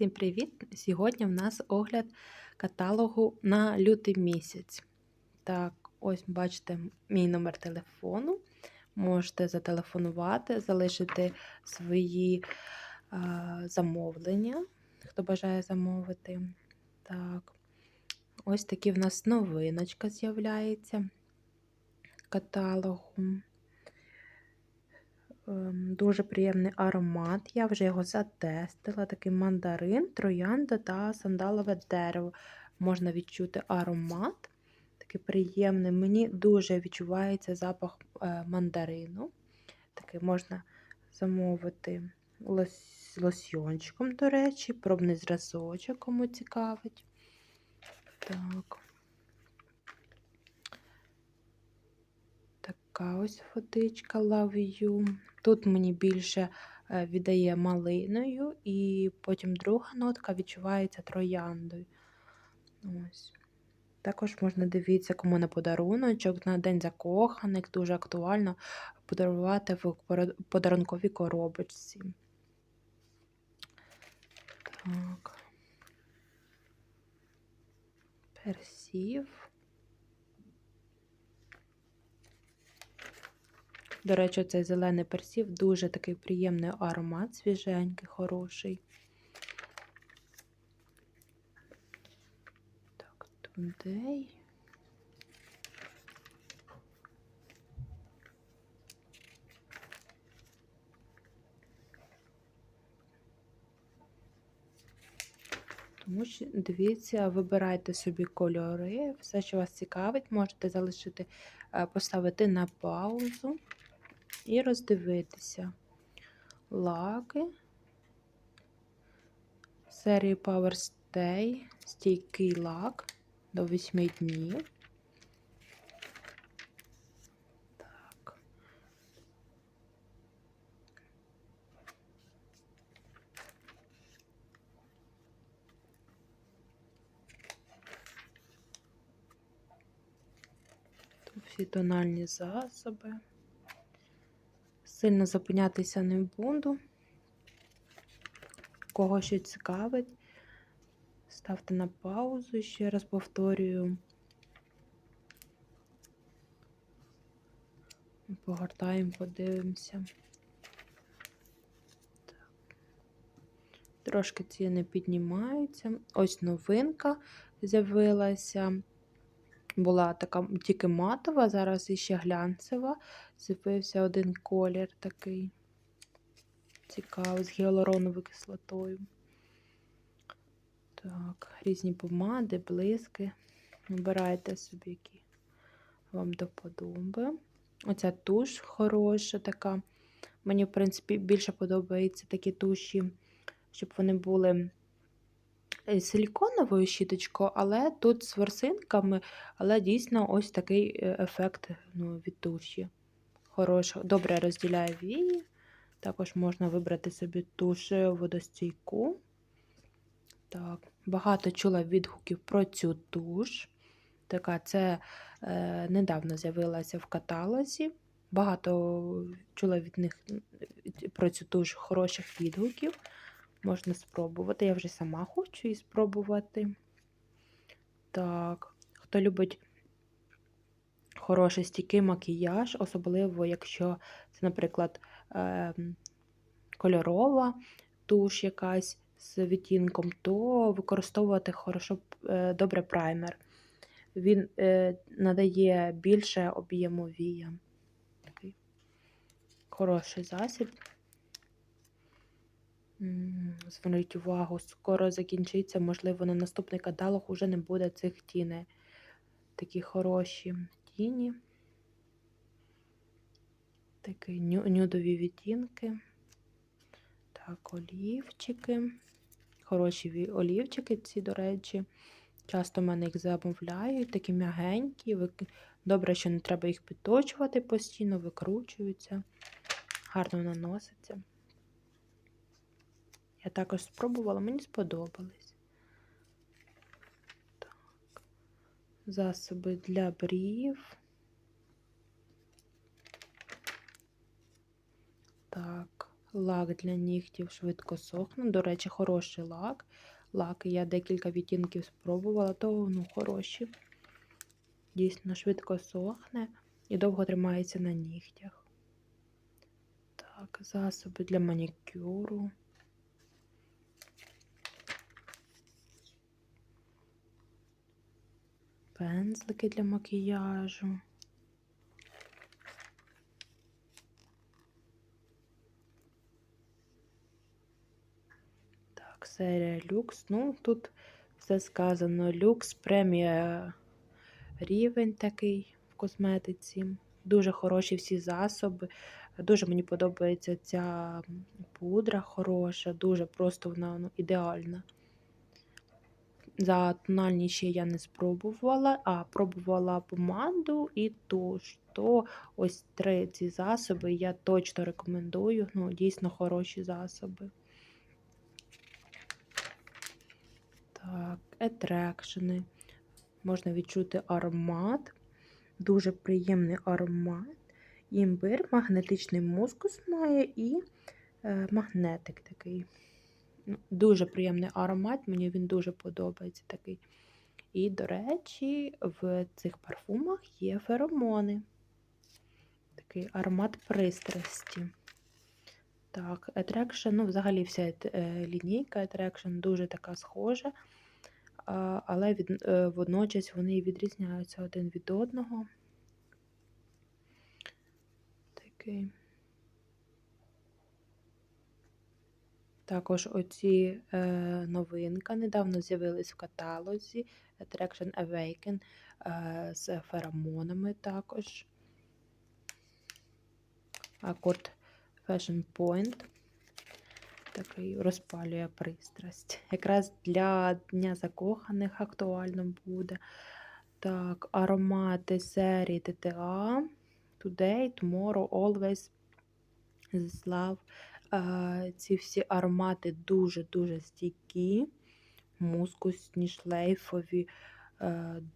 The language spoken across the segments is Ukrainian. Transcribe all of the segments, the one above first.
Всім привіт! Сьогодні в нас огляд каталогу на лютий місяць. Так, ось бачите мій номер телефону. Можете зателефонувати, залишити свої а, замовлення, хто бажає замовити. Так, ось такі в нас новиночка з'являється каталогу. Ем, Дуже приємний аромат. Я вже його затестила. Такий мандарин, троянда та сандалове дерево. Можна відчути аромат. Такий приємний. Мені дуже відчувається запах е, мандарину. Такий можна замовити лос- лосьйончиком, до речі, пробний зразочок, кому цікавить. Так. Така ось водичка Love You. Тут мені більше е, віддає малиною, і потім друга нотка відчувається трояндою. Ось. Також можна дивитися, кому на подаруночок, на День закоханих, дуже актуально подарувати в подарунковій коробочці. Так. Персів. До речі, цей зелений персів дуже такий приємний аромат, свіженький, хороший. Так, тудей. Тому що дивіться, вибирайте собі кольори, все, що вас цікавить, можете залишити, е, поставити на паузу і роздивитися лаки серії Power Stay, стійкий лак до 8 днів. Так. Тут всі тональні засоби. Сильно зупинятися не буду. Кого що цікавить, ставте на паузу, ще раз повторюю. Погортаємо, подивимося. Трошки ціни піднімаються. Ось новинка з'явилася. Була така тільки матова, зараз іще глянцева. З'явився один колір такий цікавий, з гіалуроновою кислотою. Так, різні помади, блиски. Вибирайте собі, які вам до подоби. Оця туш хороша така. Мені, в принципі, більше подобаються такі туші, щоб вони були силіконовою щіточкою, але тут з ворсинками, але дійсно ось такий е, ефект ну, від туші. Хороша, добре розділяє вії. Також можна вибрати собі туш водостійку. Так, багато чула відгуків про цю туш. Така це е, недавно з'явилася в каталозі. Багато чула від них про цю туш хороших відгуків. Можна спробувати. Я вже сама хочу і спробувати. Так, хто любить хороший стійкий макіяж, особливо, якщо це, наприклад, е, кольорова туш якась з відтінком, то використовувати хорошо е, добре праймер. Він е, надає більше об'єму вія. Хороший засіб. Зверніть увагу, скоро закінчиться, можливо, на наступний каталог уже не буде цих тіней. Такі хороші тіні. Такі ню- нюдові відтінки. Так, олівчики. Хороші олівчики ці, до речі. Часто в мене їх замовляють, такі м'ягенькі. Добре, що не треба їх підточувати постійно, викручуються, гарно наноситься. Я також спробувала, мені сподобались. Так. Засоби для брів. Так, Лак для нігтів швидко сохне. До речі, хороший лак. Лаки я декілька відтінків спробувала, то ну, хороші. Дійсно швидко сохне і довго тримається на нігтях. Так, засоби для манікюру. Пензлики для макіяжу. Так, серія люкс. Ну, тут все сказано. Люкс, премія рівень такий в косметиці. Дуже хороші всі засоби. Дуже мені подобається ця пудра хороша, дуже просто вона ну, ідеальна. За тональні ще я не спробувала, а пробувала помаду і туш. То ось три ці засоби я точно рекомендую. Ну, дійсно хороші засоби. Так, етрекшени. Можна відчути аромат. Дуже приємний аромат. Імбир, магнетичний мускус має і е, магнетик такий. Ну, Дуже приємний аромат, мені він дуже подобається такий. І, до речі, в цих парфумах є феромони. Такий аромат пристрасті. Так, Attraction, ну, взагалі вся е, лінійка Attraction дуже така схожа, але від, е, водночас вони відрізняються один від одного. Такий. Також оці е, новинка недавно з'явились в каталозі Attraction Awaken е, з феромонами також. Акорд Fashion Point. Такий розпалює пристрасть. Якраз для Дня закоханих актуально буде. Так, аромати серії TTA. Today, Tomorrow, Always, Love. Ці всі аромати дуже-дуже стійкі, мускусні, шлейфові,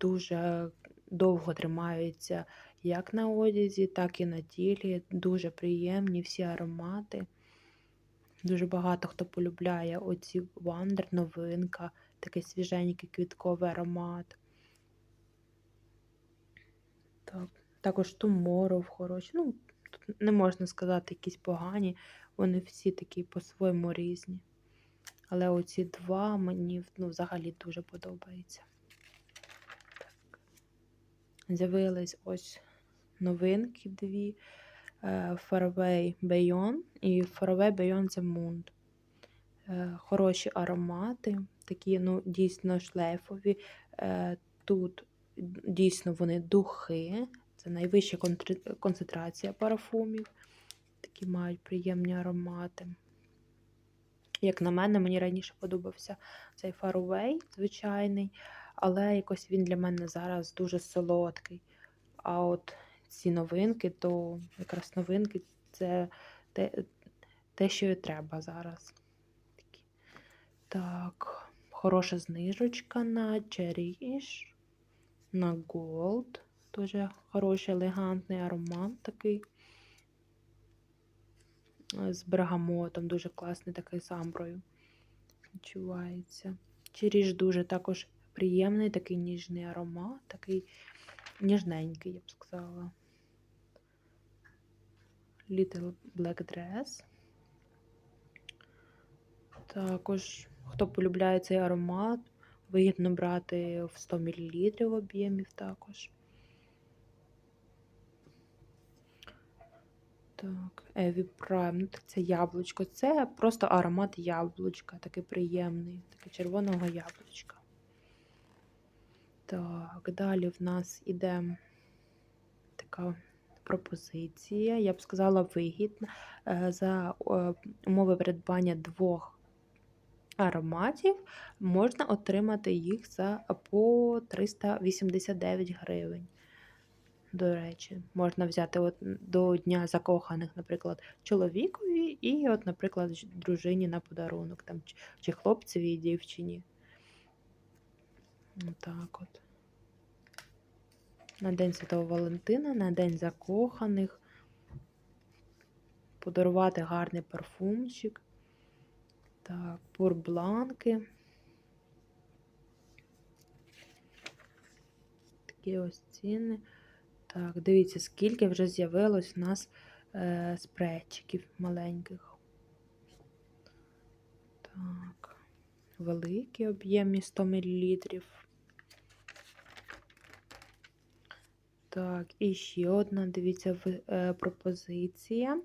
дуже довго тримаються як на одязі, так і на тілі. Дуже приємні всі аромати. Дуже багато хто полюбляє оці вандер, новинка, такий свіженький квітковий аромат. Так. Також Tomorrow хороші. Ну, тут не можна сказати якісь погані. Вони всі такі по-своєму різні. Але оці два мені ну, взагалі дуже подобаються. З'явились ось новинки дві. е, Faraway Bayon і Faraway Bayon The Moon. Е, Хороші аромати, такі ну, дійсно шлейфові. Е, Тут дійсно вони духи, це найвища концентрація парафумів такі мають приємні аромати. Як на мене, мені раніше подобався цей Faraway звичайний, але якось він для мене зараз дуже солодкий. А от ці новинки, то якраз новинки це те, те що і треба зараз. Так, хороша знижечка на Cherish, на Gold. Дуже хороший елегантний аромат такий з бергамотом, дуже класний такий з амброю. Відчувається. Чиріж дуже також приємний, такий ніжний аромат, такий ніжненький, я б сказала. Little Black Dress. Також, хто полюбляє цей аромат, вигідно брати в 100 мл об'ємів також. Так, Еві Prime, це яблучко. Це просто аромат яблучка, такий приємний, такий червоного яблучка. Так, далі в нас іде така пропозиція, я б сказала, вигідна. Е, за е, умови придбання двох ароматів можна отримати їх за по 389 гривень. До речі, можна взяти от до Дня закоханих, наприклад, чоловікові, і, от, наприклад, дружині на подарунок там, чи хлопцеві і дівчині. Отак от. На День Святого Валентина, на День закоханих. подарувати гарний парфумчик. Так, пурбланки. Такі ось ціни. Так, дивіться, скільки вже з'явилось у нас е, спрейчиків маленьких. Так, великі об'ємні 100 мл. Так, і ще одна, дивіться, е, пропозиція.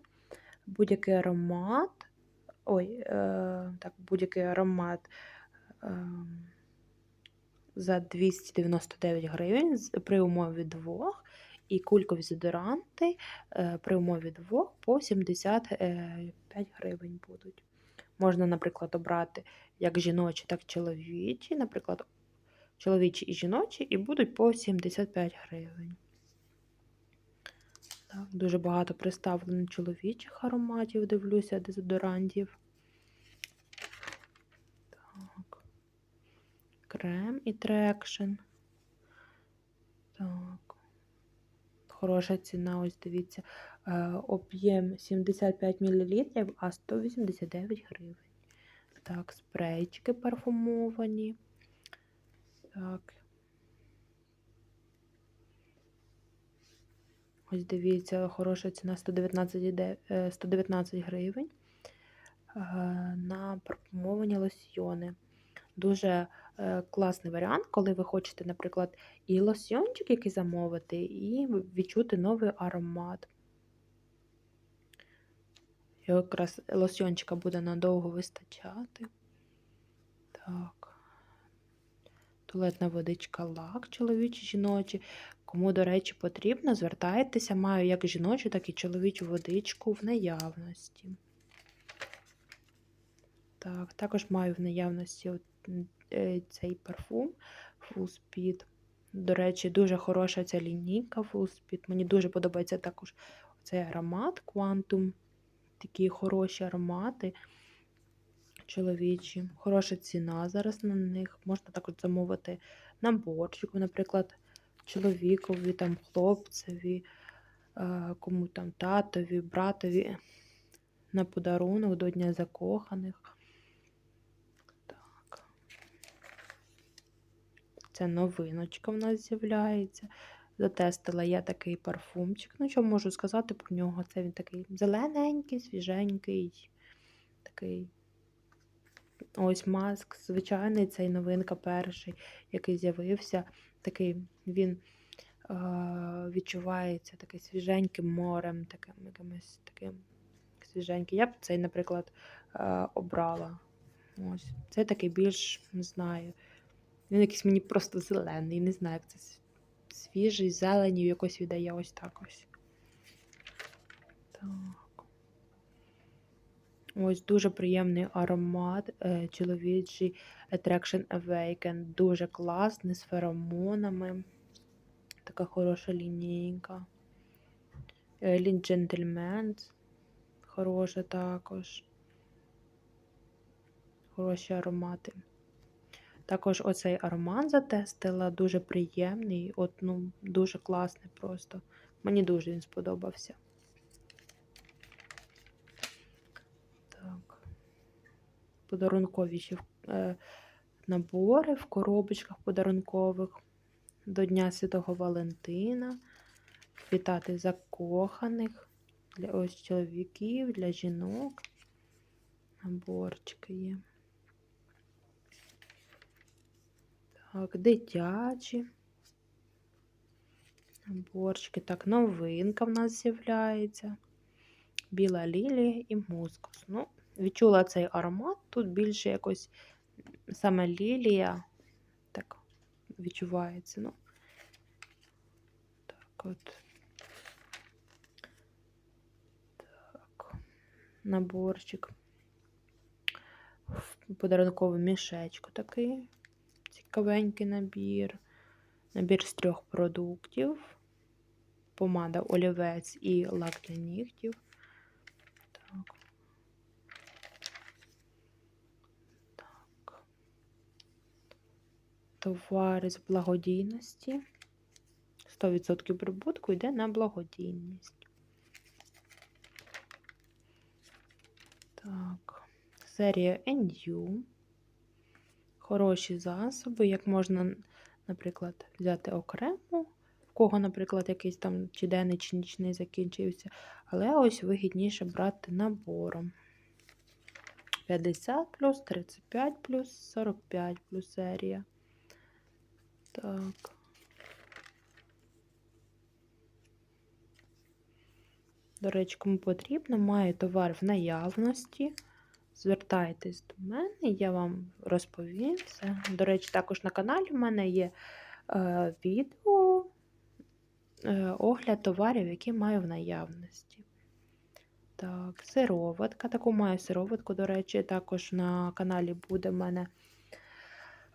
Будь-який аромат. Ой, е, так, будь-який аромат е, за 299 гривень при умові двох. І кулькові дезодоранти е, при умові двох по 75 гривень будуть. Можна, наприклад, обрати як жіночі, так і чоловічі. Наприклад, чоловічі і жіночі, і будуть по 75 гривень. Так, дуже багато представлено чоловічих ароматів, дивлюся, дезодорантів. Так. Крем і трекшн. Так. Хороша ціна, ось дивіться. Е, об'єм 75 мл, а 189 гривень. Так, спрейчики парфумовані. Так. Ось дивіться, хороша ціна 119, е, 119 гривень. Е, На парфумовані лосьйони. Дуже е, класний варіант, коли ви хочете, наприклад, і лосьйончик який замовити, і відчути новий аромат. Якраз лосьйончика буде надовго вистачати. Так. Туалетна водичка лак, чоловічі, жіночі. Кому, до речі, потрібно, звертайтеся. Маю як жіночу, так і чоловічу водичку в наявності. Так, також маю в наявності е, цей парфум Full Speed. До речі, дуже хороша ця лінійка Full Speed. Мені дуже подобається також цей аромат Quantum. Такі хороші аромати чоловічі. Хороша ціна зараз на них. Можна також замовити наборчик, наприклад, чоловікові, там, хлопцеві, е, кому там татові, братові на подарунок до Дня закоханих. Так. Це новиночка в нас з'являється. Затестила я такий парфумчик. Ну, що можу сказати про нього? Це він такий зелененький, свіженький, такий. Ось маск, звичайний, цей новинка перший, який з'явився. Такий він е, відчувається такий свіженьким морем, таким якимось таким свіженький. Я б цей, наприклад, е, обрала. Ось. Це такий більш, не знаю. Він якийсь мені просто зелений, не знаю, як це свіжий, зеленів якось віддає ось так ось. Так. Ось дуже приємний аромат е, чоловічий Attraction Awaken. Дуже класний, з феромонами. Така хороша лінійка. Лін Gentleman. Хороша також. Хороші аромати. Також оцей аромат затестила, дуже приємний, от, ну, дуже класний просто. Мені дуже він сподобався. Так. Подарункові ще набори в коробочках подарункових до Дня Святого Валентина. Вітати закоханих для ось чоловіків, для жінок. Наборчики є. Так, дитячі. Наборчики. Так, новинка в нас з'являється. Біла лілія і мускус. Ну, відчула цей аромат. Тут більше якось саме лілія. Так, відчувається. Ну, так от. Так. Наборчик. В подарункову мішечку такий. Цікавенький набір. Набір з трьох продуктів. Помада олівець і лак для нігтів. Так. Так. Товари з благодійності. 100% прибутку йде на благодійність. Так, серія NU. Хороші засоби, як можна, наприклад, взяти окремо, в кого, наприклад, якийсь там чи денний, чи нічний закінчився. Але ось вигідніше брати набором. 50 плюс, 35 плюс, 45 плюс серія. Так. До речі, кому потрібно, маю товар в наявності. Звертайтесь до мене, я вам розповім все. До речі, також на каналі в мене є е, відео, е, огляд товарів, які маю в наявності. Так, сироватка. Таку маю сироватку, до речі, також на каналі буде в мене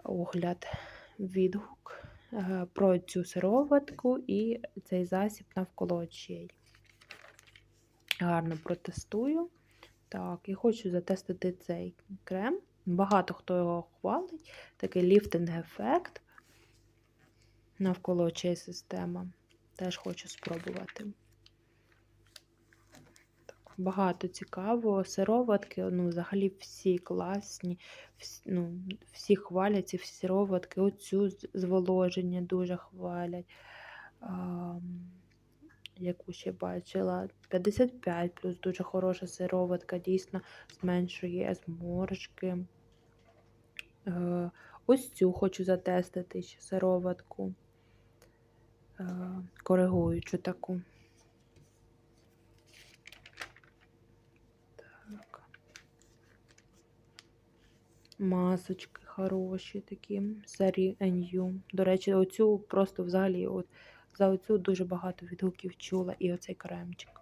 огляд, відгук е, про цю сироватку і цей засіб навколо очей. Гарно протестую. Так, і хочу затестити цей крем. Багато хто його хвалить. Такий ліфтинг-ефект навколо очей система. Теж хочу спробувати. Так, Багато цікавого. Сироватки, ну, взагалі всі класні, всі, ну, всі хвалять ці сироватки. Оцю зволоження дуже хвалять. А, яку ще бачила. 55 плюс дуже хороша сироватка, дійсно зменшує зморшки. Е, ось цю хочу затестити ще сироватку, е, коригуючу таку. Так. Масочки хороші такі, серії NU. До речі, оцю просто взагалі от за оцю дуже багато відгуків чула і оцей кремчик.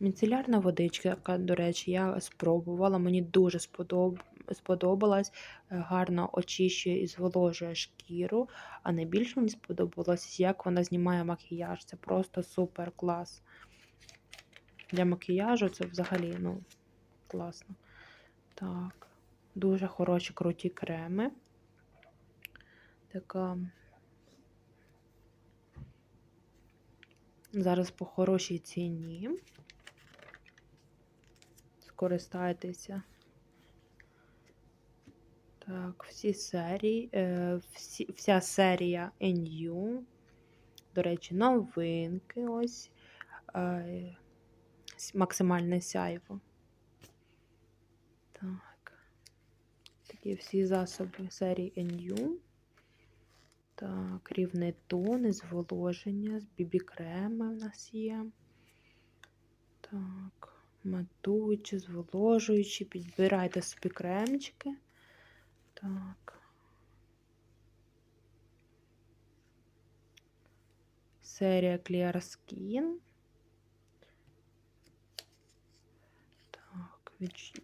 Міцелярна водичка, яка, до речі, я спробувала, мені дуже сподоб... сподобалась, е, гарно очищує і зволожує шкіру, а найбільше мені сподобалось, як вона знімає макіяж. Це просто супер клас. Для макіяжу це взагалі ну, класно. Так, дуже хороші круті креми. Така Зараз по хорошій ціні. Скористайтеся. Так, всі серії, е, всі, вся серія NU. До речі, новинки ось. Е, максимальне сяйво. Так. Такі всі засоби серії NU. Так, рівний тон, і зволоження, з бібі-креми в нас є. Так, матуючи, зволожуючи, підбирайте собі кремчики. Так. Серія Clear Skin. Так, від,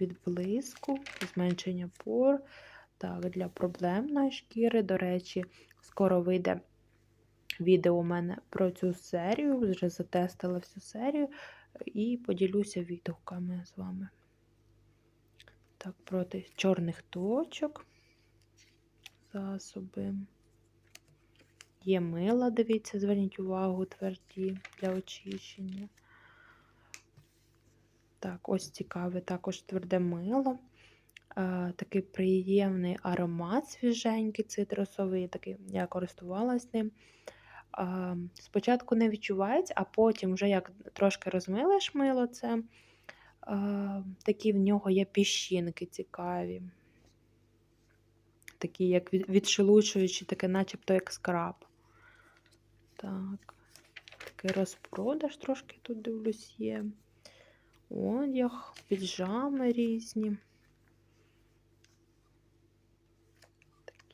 від блиску, зменшення пор. Так, для проблемної шкіри, до речі, скоро вийде відео у мене про цю серію, вже затестила всю серію і поділюся відгуками з вами. Так, проти чорних точок, засоби. Є мила, дивіться, зверніть увагу, тверді для очищення. Так, ось цікаве також тверде мило такий приємний аромат свіженький, цитрусовий, такий, я користувалась ним. Спочатку не відчувається, а потім, вже як трошки розмилиш мило, це такі в нього є піщинки цікаві. Такі, як відшелушуючі, таке, начебто як скраб. Так, такий розпродаж трошки тут дивлюсь є. Одяг, піджами різні.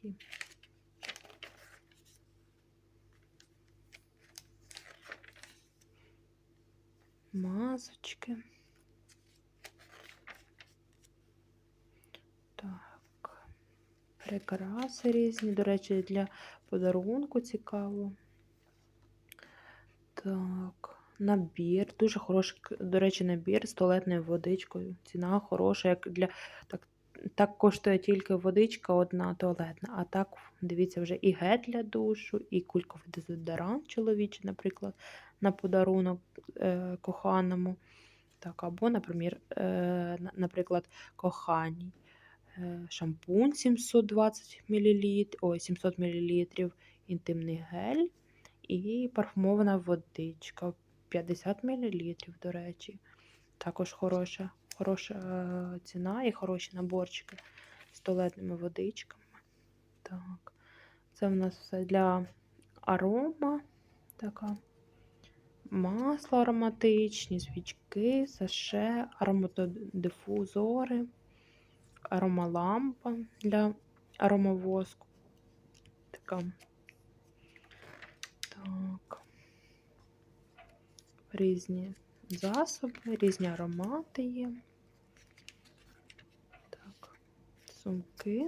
Такі. Масочки. Так, прикраси різні, до речі, для подарунку цікаво. Так, набір, дуже хороший, до речі, набір з туалетною водичкою. Ціна хороша, як для так, так коштує тільки водичка одна туалетна, а так, дивіться, вже і гель для душу, і кульковий дезодорант чоловічий, наприклад, на подарунок е, коханому. Так, або, например, е, наприклад, коханій. Е, Шампунь 720 мл, ой, 700 мл, інтимний гель і парфумована водичка 50 мл, до речі. Також хороша, хороша е, ціна і хороші наборчики з туалетними водичками. Так, це в нас все для арома. Така. Масло ароматичні, свічки, саше, ароматодифузори, аромалампа для аромавоску. Така. Так. Різні засоби, різні аромати є. Так, сумки.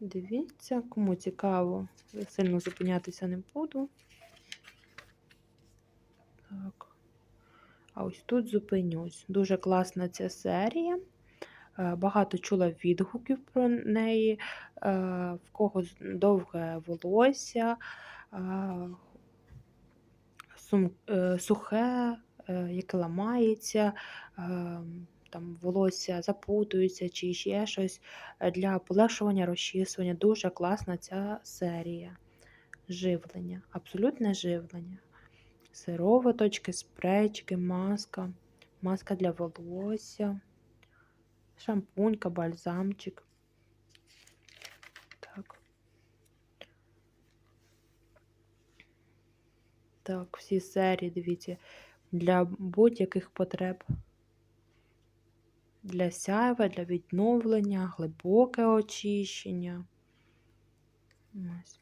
Дивіться, кому цікаво, сильно зупинятися не буду. Так. А ось тут зупинюсь. Дуже класна ця серія. Е, Багато чула відгуків про неї, е, в кого довге волосся, е, сухе, яке ламається, е, там волосся запутується чи ще щось е, для полегшування розчісування. Дуже класна ця серія. Живлення, абсолютне живлення. Сироваточки, спрейчики, маска, маска для волосся, шампунька, бальзамчик. Так. Так, всі серії, дивіться, для будь-яких потреб. Для сяйва, для відновлення, глибоке очищення. Ось.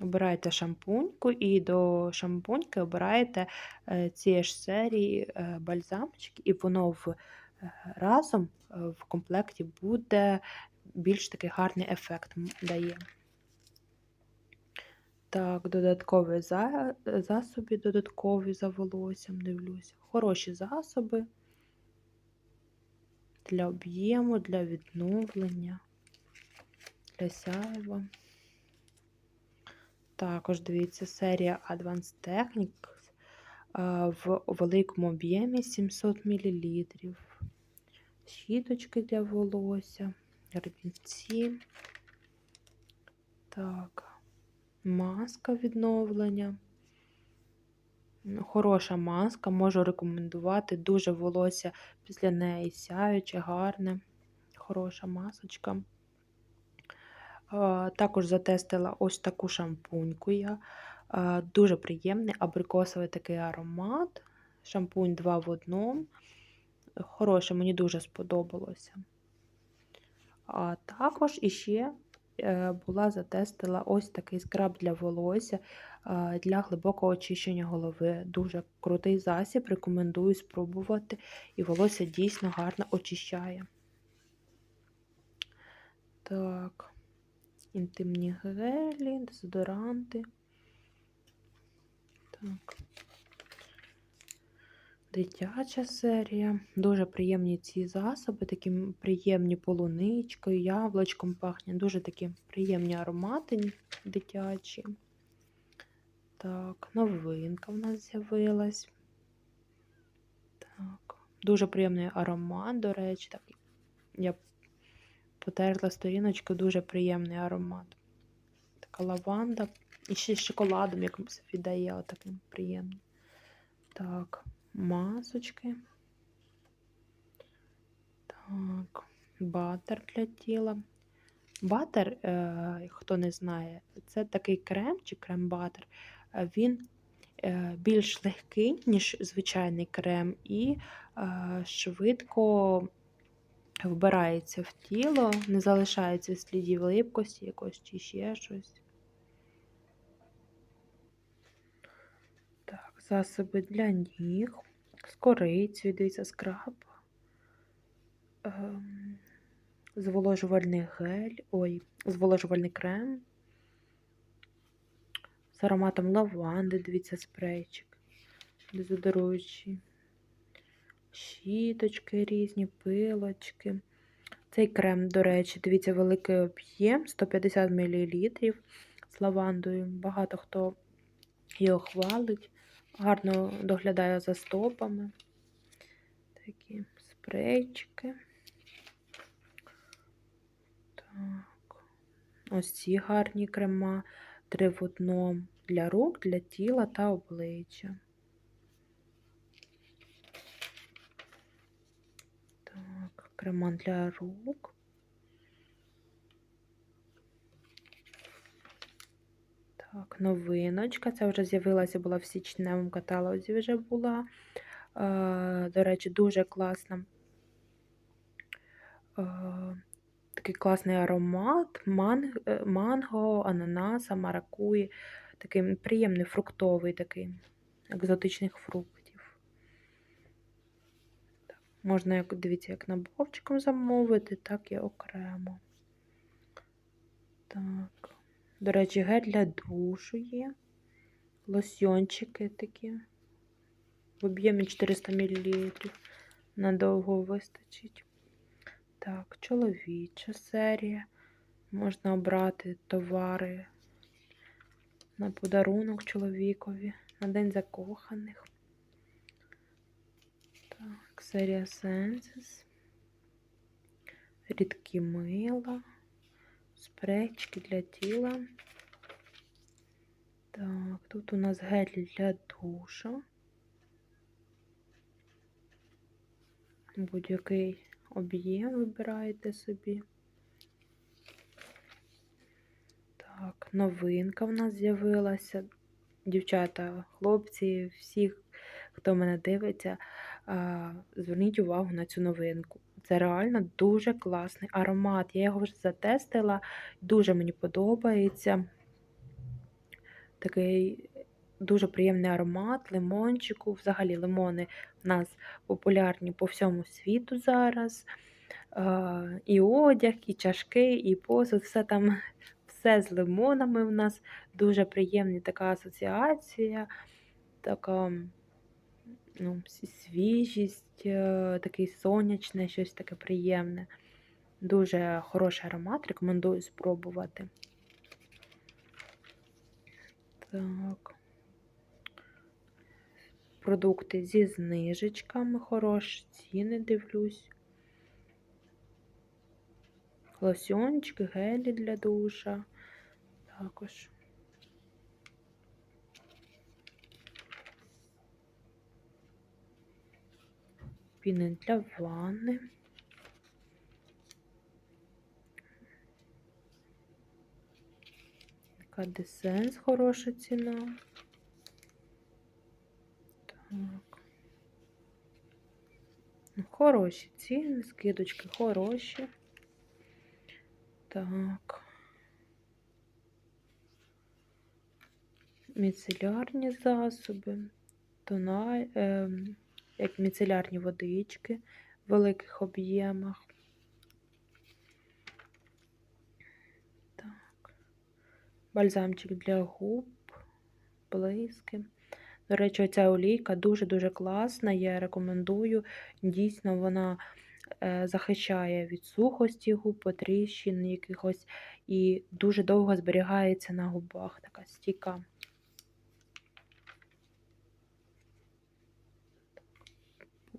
Обираєте шампуньку і до шампуньки обираєте е, цієї ж серії е, бальзамчик, і воно в, е, разом в комплекті буде більш такий гарний ефект дає. Так, додаткові за, засоби, додаткові за волоссям, дивлюся. Хороші засоби для об'єму, для відновлення, для сяйва. Також дивіться серія Advanced Techniques а, в великому об'ємі 700 мл. Щіточки для волосся, гребінці. Так, маска відновлення. Ну, Хороша маска, можу рекомендувати. Дуже волосся після неї сяюче, гарне, хороша масочка. Також затестила ось таку шампуньку я. Дуже приємний абрикосовий такий аромат. Шампунь 2 в одному. Хороше, мені дуже сподобалося. А також іще була затестила ось такий скраб для волосся для глибокого очищення голови. Дуже крутий засіб, рекомендую спробувати. І волосся дійсно гарно очищає. Так, інтимні гелі, дезодоранти. Так. Дитяча серія. Дуже приємні ці засоби, такі приємні полуничкою, яблучком пахне. Дуже такі приємні аромати дитячі. Так, новинка в нас з'явилась. Так, дуже приємний аромат, до речі. Так, я потерла сторіночку, дуже приємний аромат. Така лаванда. І ще з шоколадом якимось віддає отаким приємним. Так, масочки. Так, батер для тіла. Батер, е, хто не знає, це такий крем чи крем-батер. Е, Він е, більш легкий, ніж звичайний крем, і швидко вбирається в тіло, не залишається слідів липкості якось чи ще щось. Так, засоби для ніг, з корицею, дивіться, скраб, ем, зволожувальний гель, ой, зволожувальний крем, з ароматом лаванди, дивіться, спрейчик, дезодоруючий, щіточки різні, пилочки. Цей крем, до речі, дивіться, великий об'єм, 150 мл. з лавандою. Багато хто його хвалить, гарно доглядає за стопами. Такі спрейчики. Так. Ось ці гарні крема. Три в одному для рук, для тіла та обличчя. Так, крема для рук. Так, новиночка. Це вже з'явилася, була в січневому каталозі вже була. До речі, дуже класна. Такий класний аромат, е, манго, ананаса, маракуї. Такий приємний фруктовий такий, екзотичних фруктів. Так, Можна, дивіться, як наборчиком замовити, так і окремо. Так. До речі, гель для душу є. Лосьйончики такі. В об'ємі 400 мл. Надовго вистачить. Так, чоловіча серія. Можна обрати товари на подарунок чоловікові, на День закоханих. Так, серія Senses. Рідкі мила, спречки для тіла. Так, тут у нас гель для душа. Будь-який об'єм вибираєте собі. Так, новинка в нас з'явилася. Дівчата, хлопці, всі, хто мене дивиться, зверніть увагу на цю новинку. Це реально дуже класний аромат. Я його вже затестила, дуже мені подобається. Такий дуже приємний аромат лимончику. Взагалі, лимони в нас популярні по всьому світу зараз. І одяг, і чашки, і посуд, все там, все з лимонами в нас. Дуже приємна така асоціація, така ну, свіжість, е, такий сонячне, щось таке приємне. Дуже хороший аромат, рекомендую спробувати. Так. Продукти зі знижечками, хороші ціни дивлюсь. Лосьончики, гелі для душа. Також. Піни для ванни. Кадесенс хороша ціна. Так. Ну, хороші ціни, скидочки хороші. Так. Міцелярні засоби, тона, е, як міцелярні водички в великих об'ємах. Так. Бальзамчик для губ, блиски. До речі, ця олійка дуже-дуже класна, я рекомендую. Дійсно, вона е, захищає від сухості губ, потріщин якихось і дуже довго зберігається на губах така стійка.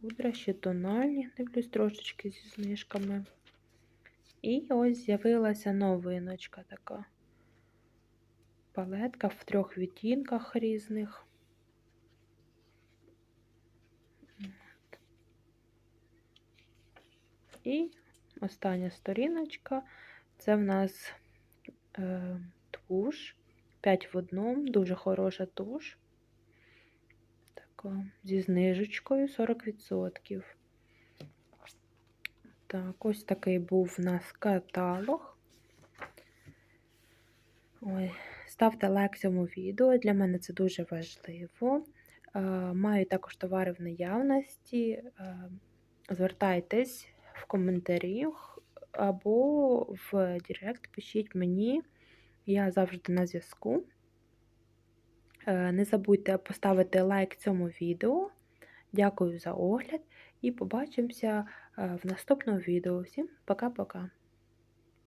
Пудра, ще тональні, дивлюсь трошечки зі знижками. І ось з'явилася новиночка така. Палетка в трьох відтінках різних. І остання сторіночка це в нас е, туш. 5 в одному, дуже хороша туш. Така, зі знижечкою 40%. Так, ось такий був у нас каталог. Ой, Ставте лайк цьому відео, для мене це дуже важливо. Е, маю також товари в наявності. Е, звертайтесь в коментарях або в Директ пишіть мені, я завжди на зв'язку. Е, не забудьте поставити лайк цьому відео. Дякую за огляд і побачимося в наступному відео. Всім пока-пока!